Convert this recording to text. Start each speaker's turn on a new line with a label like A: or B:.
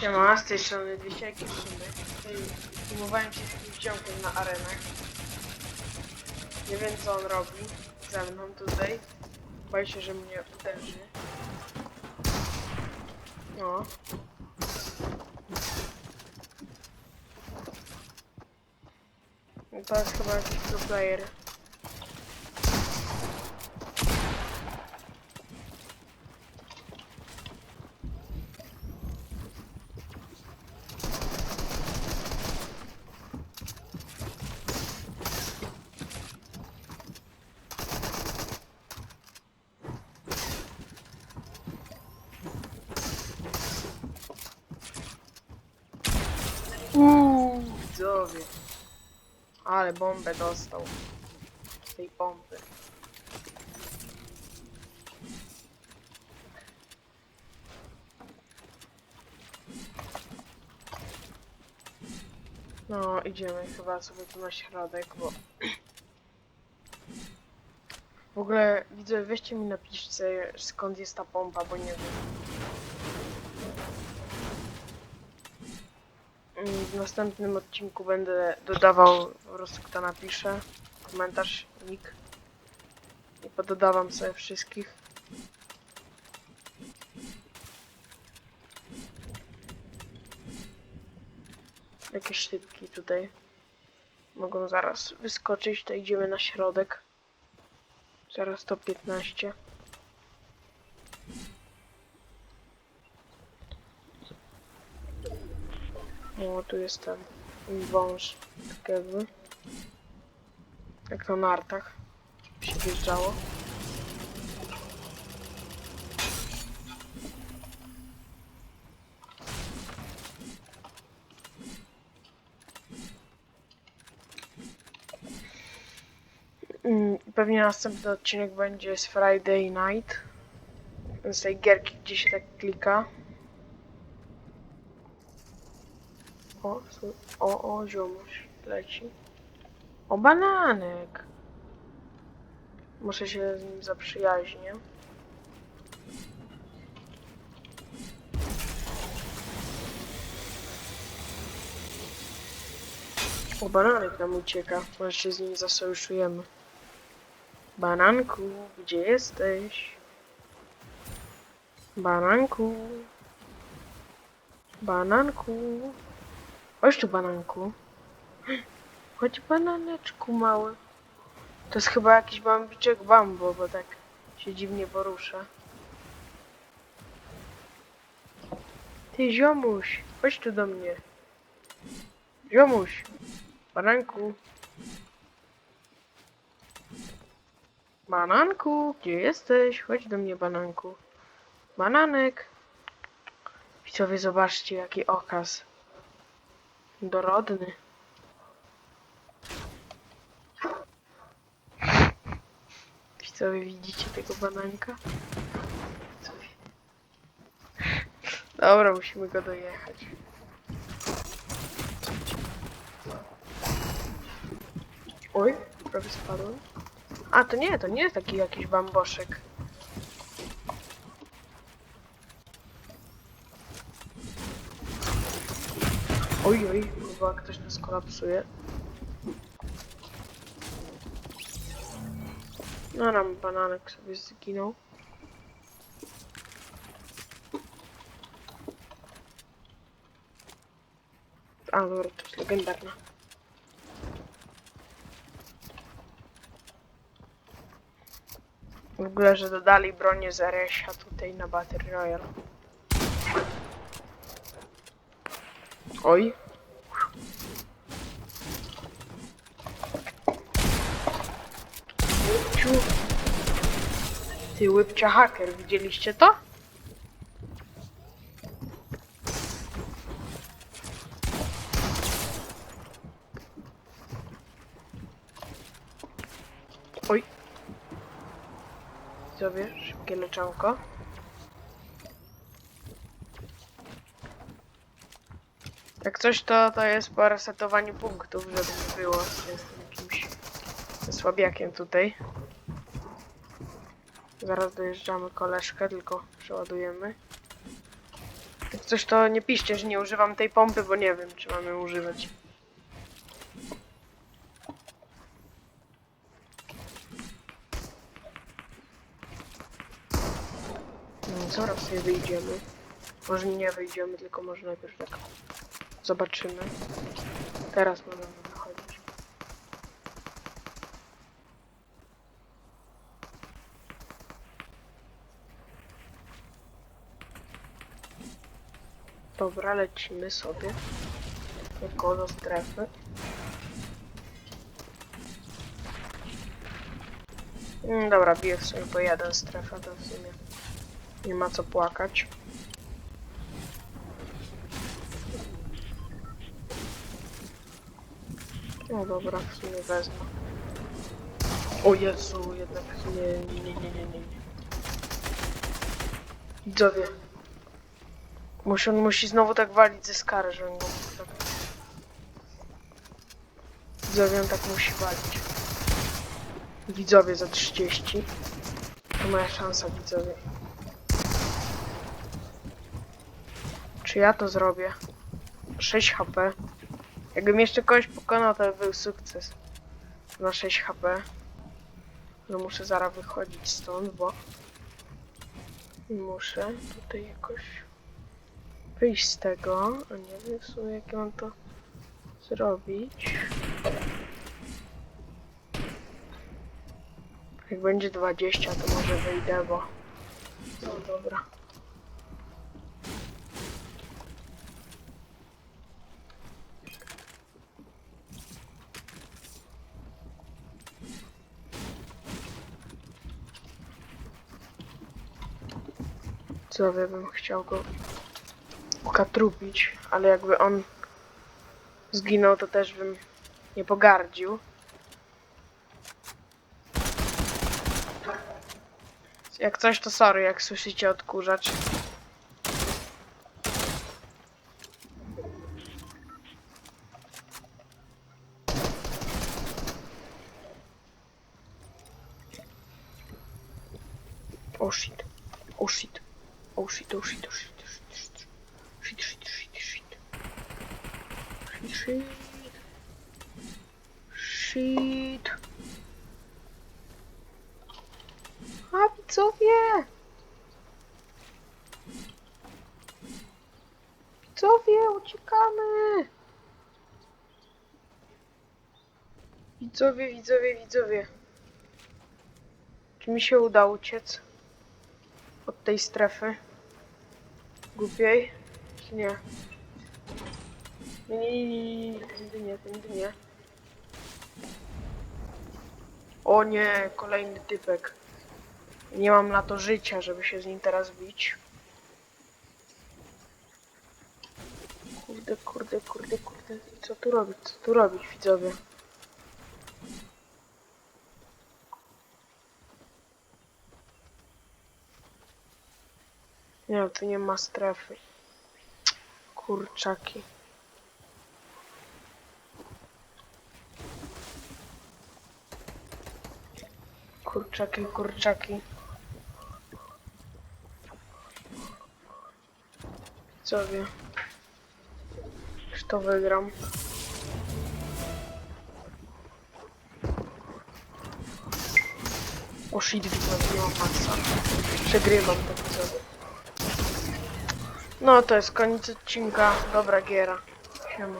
A: Siema, z tej strony Dwisieki w sumie. Umowałem się z jakimś ziomkiem na arenę. Nie wiem co on robi ze mną tutaj. Boję się, że mnie uderzy. No. No To jest chyba jakiś pro player. Ale bombę dostał. Z tej bomby. No, idziemy chyba sobie tu na środek, bo... W ogóle, widzę, weźcie mi napiszcie skąd jest ta pompa, bo nie wiem. W następnym odcinku będę dodawał po prostu kto napisze komentarz, nick i pododawam sobie wszystkich. Jakieś szybki tutaj mogą zaraz wyskoczyć, to idziemy na środek. Zaraz to 15. O, tu jest ten wąż, jakby. Jak na nartach się wjeżdżało. Mm, Pewnie następny odcinek będzie z Friday Night. Z tej gierki, gdzie się tak klika. O, o, o, ziomuś leci. O, bananek. Muszę się z nim zaprzyjaźnię. O, bananek nam ucieka. Może się z nim zasojuszujemy. Bananku, gdzie jesteś? Bananku. Bananku. Chodź tu, bananku. Chodź, bananeczku mały. To jest chyba jakiś bambiczek bambo, bo tak się dziwnie porusza. Ty, ziomuś, chodź tu do mnie. Ziomuś, bananku. Bananku, gdzie jesteś? Chodź do mnie, bananku. Bananek. Widzowie, zobaczcie, jaki okaz. Dorodny. Widzowie, widzicie tego bananka? Dobra, musimy go dojechać. Oj, prawie spadłem. A, to nie, to nie jest taki jakiś bamboszek. Oj, oj, chyba ktoś nas kolapsuje. No nam bananek sobie zginął. A, dobra, to jest legendarna. W ogóle, że dodali bronię z tutaj na Battle Royale. Oj. Łupciu. Ty łybcia haker, widzieliście to? Oj. Sobie szybkie leczonko. Jak coś to, to jest po resetowaniu punktów, żeby nie było, że jestem jakimś słabiakiem tutaj. Zaraz dojeżdżamy koleżkę, tylko przeładujemy. Jak coś to nie piszcie, że nie używam tej pompy, bo nie wiem, czy mam ją używać. No, zaraz sobie wyjdziemy. Może nie wyjdziemy, tylko może najpierw tak zobaczymy. Teraz możemy wychodzić. Dobra, lecimy sobie. Tylko do strefy. Mm, dobra, biję w sumie po jeden strefę, to w sumie nie ma co płakać. No dobra, w sumie wezmę. O Jezu, jednak nie, nie, nie, nie, nie. Widzowie. Musi, on musi znowu tak walić ze skary, że on go tak... Widzowie, on tak musi walić. Widzowie za 30. To moja szansa, widzowie. Czy ja to zrobię? 6 HP. Jakbym jeszcze kogoś pokonał, to by był sukces. Na 6 HP. No muszę zaraz wychodzić stąd, bo muszę tutaj jakoś wyjść z tego. A nie wiem w sumie jak ja mam to zrobić. Jak będzie 20, to może wyjdę, bo... No dobra. Ja bym chciał go ukatrupić, ale jakby on zginął, to też bym nie pogardził. Jak coś, to sorry, jak słyszycie odkurzacz. Oh shit. Oh shit. Oh shit, oh shit, oh shit, oh shit, shit. Shit, shit, shit, shit. Shit, shit. Shit. A widzowie! Widzowie, uciekamy! Widzowie, widzowie, widzowie. Czy mi się uda uciec? Od tej strefy? Głupiej? Czy nie? Nie, nie, nie, tędy nie. O nie, kolejny typek. Nie mam na to życia, żeby się z nim teraz bić. Kurde, kurde, kurde, kurde. Co tu robić? Co tu robić, widzowie? Nie, tu nie ma strefy. Kurczaki. Kurczaki, kurczaki. Co wie? Czy to wygram? O shit, widzowie, nie mam maksa. Przegrywam to widzowie. No to jest koniec odcinka. Dobra giera. Siema.